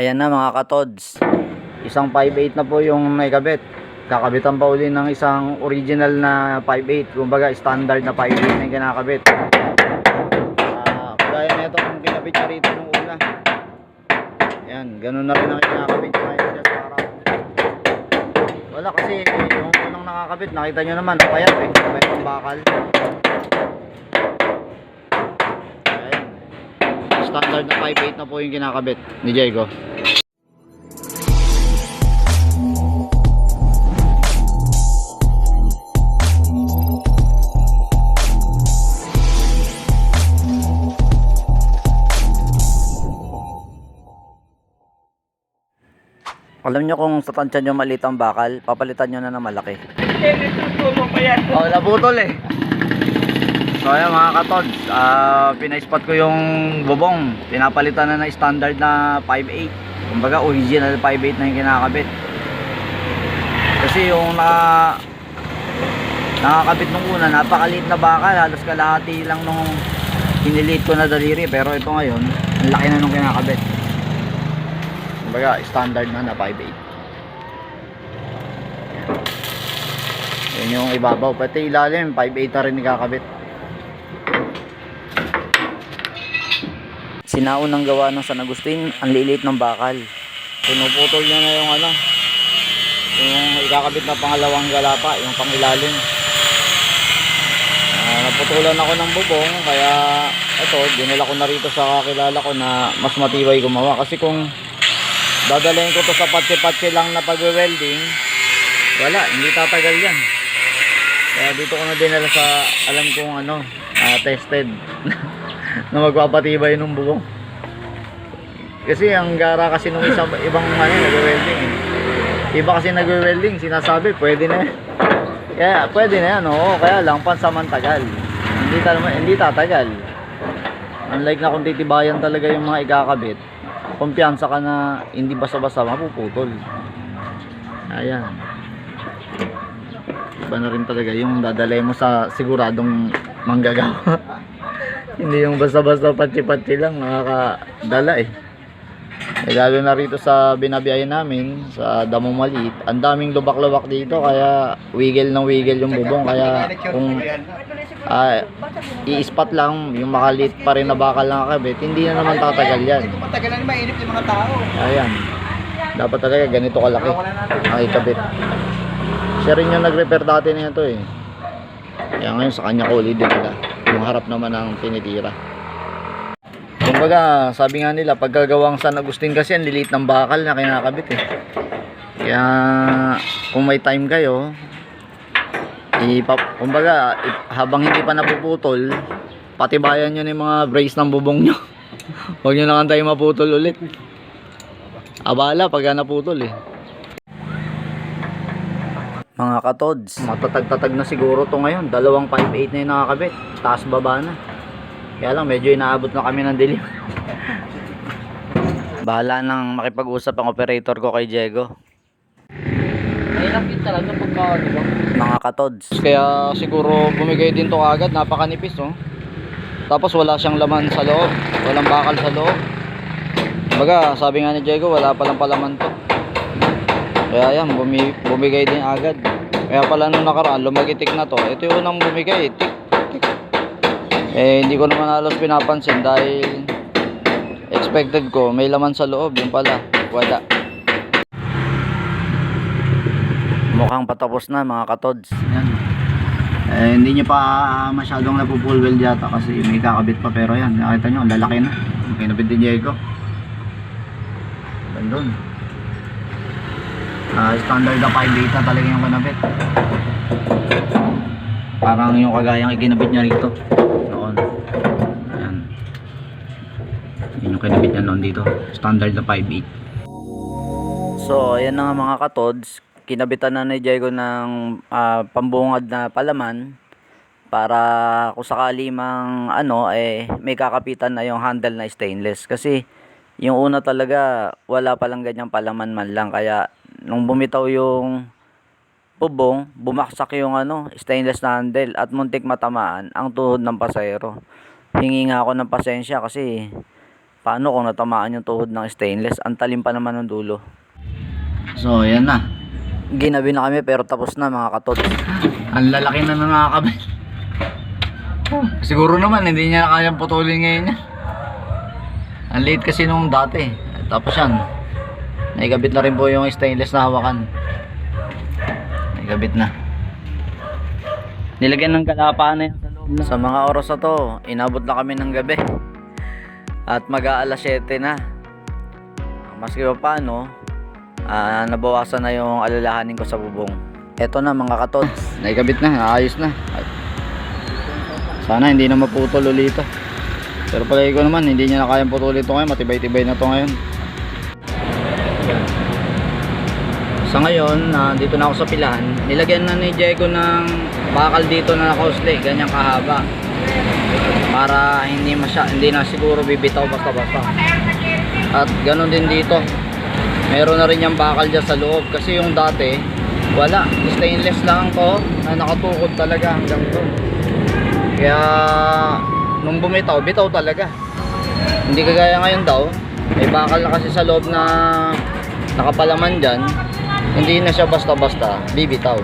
Ayan na mga katods. Isang 5.8 na po yung naikabit. Kakabitan pa uli ng isang original na 5.8. Kumbaga standard na 5.8 na yung kinakabit. Ah, kagaya na ito kung kinabit niya rito nung una. Ayan, ganun na rin ang kinakabit niya sa harap. Wala kasi yung unang nakakabit, nakita nyo naman, payat eh. May pambakal. Ayan. Standard na 5.8 na po yung kinakabit ni Diego. Alam nyo kung sa tansya nyo maliit ang bakal, papalitan nyo na ng malaki. Eh, may tutulong pa yan. Oh, naputol eh. So ayan mga katods, ah pinaispot ko yung bubong. Pinapalitan na ng standard na 5.8. Kumbaga original 5.8 na yung kinakabit. Kasi yung na nakakabit nung una, napakaliit na bakal. Halos kalahati lang nung hiniliit ko na daliri. Pero ito ngayon, ang laki na nung kinakabit. Kumbaga standard na na 5.8. Yun yung ibabaw. Pati ilalim, 5.8 na rin ikakabit. Sinaunang gawa ng San Agustin, ang lilit ng bakal. Pinuputol niya na yung ano, yung ikakabit na pangalawang galapa, yung pangilalim. Ah, naputulan ako ng bubong, kaya ito, dinala ko na rito sa kakilala ko na mas matibay gumawa. Kasi kung dadalhin ko to sa patsi-patsi lang na pagwe-welding, wala, hindi tatagal yan. Kaya dito ko na dinala sa alam kong ano, ah, tested na magpapatibay ng bubong. Kasi ang gara kasi nung isang ibang ano, nagwe-welding eh. Iba kasi nagwe-welding, sinasabi pwede na. yan. Kaya pwede na yan, oo. Kaya lang pansamantagal. Hindi talaga hindi tatagal. Unlike na kung titibayan talaga yung mga ikakabit, kumpiyansa ka na hindi basta-basta mapuputol. Ayan iba na rin talaga yung dadalay mo sa siguradong manggagawa hindi yung basta-basta patsi-patsi lang nakakadala eh. Eh lalo na rito sa binabiyayan namin sa Damong Maliit ang daming lubak-lubak dito kaya wiggle ng wiggle yung bubong kaya kung ah, i-spot lang yung makalit pa rin na bakal na kakabit hindi na naman tatagal yan. Matagal na mainip yung mga tao. ayan. Dapat talaga ganito kalaki makikabit. Siya rin yung nag-repair dati na ito eh. Kaya ngayon sa kanya ko ulit din nila yung harap naman ang tinitira. Kumbaga sabi nga nila pagkagawang San Agustin kasi ang lilit ng bakal na kinakabit eh. Kaya kung may time kayo ipap, kumbaga habang hindi pa napuputol patibayan nyo na yung mga brace ng bubong nyo. Huwag nyo na tayo maputol ulit. Abala pagka naputol eh. Mga katods. Matatag-tatag na siguro to ngayon. Dalawang 5.8 na yung nakakabit taas baba na. Kaya lang medyo inaabot na kami ng dilim. Bahala nang makipag-usap ang operator ko kay Diego. Mahirap yun talaga pagka, di ba? mga katods. Kaya siguro bumigay din to agad napakanipis oh. Tapos wala siyang laman sa loob walang bakal sa loob. Baga sabi nga ni Diego wala palang palaman to. Kaya yan bumi, bumigay din agad. Kaya pala nung nakaraan lumagitik na to. Ito yung unang bumigay tik tik eh hindi ko naman halos pinapansin dahil expected ko may laman sa loob yung pala. Wala. Mukhang patapos na mga katods. Yan. Eh, hindi nyo pa masyadong napupul weld yata kasi may kakabit pa pero yan nakita nyo lalaki na. Kinabit din Diego. Gandun Ah, standard na 5.8 na talaga yung kinabit parang yung kagayang ikinabit niya rito noon yan yun yung kinabit niya noon dito. Standard na 5.8 So, ayan na nga mga katods. Kinabitan na ni Diego ng ah, pambungad na palaman para kung sakali mang ano eh may kakapitan na yung handle na stainless. Kasi yung una talaga wala palang ganyang palaman man lang. Kaya nung bumitaw yung bubong bumaksak yung ano stainless na handle at muntik matamaan ang tuhod ng pasahero. Hingi nga ako ng pasensya kasi Paano kung natamaan yung tuhod ng stainless? Ang talim pa naman ng dulo. So, yan na. Ginabi na kami pero tapos na mga katots. Ang lalaki na ng nakakabit. Siguro naman hindi niya kayang putulin ngayon. Ang liit kasi nung dati. Tapos yan. Naikabit na rin po yung stainless na hawakan. Naikabit na. Nilagyan ng kalapaan na yan sa loob. Sa mga oras na to, inabot na kami ng gabi. At mag-aalas 7 na. Maski pa paano, ah, nabawasan na yung alalahanin ko sa bubong. Eto na mga katot. Naikabit na, ayos na. Sana hindi na maputol ulit ito. Pero palagi ko naman, hindi niya na kayang putulin ito ngayon. Matibay-tibay na ito ngayon. Sa ngayon, na dito na ako sa pilahan, nilagyan na ni Diego ng bakal dito na nakausli, ganyang kahaba. Para hindi masya, hindi na siguro bibitaw basta-basta. At ganun din dito. Meron na rin yung bakal dyan sa loob kasi yung dati, wala. Stainless lang to na nakatukod talaga hanggang to. Kaya nung bumitaw, bitaw talaga. Hindi kagaya ngayon daw, may bakal na kasi sa loob na nakapalaman dyan, hindi na siya basta-basta bibitaw.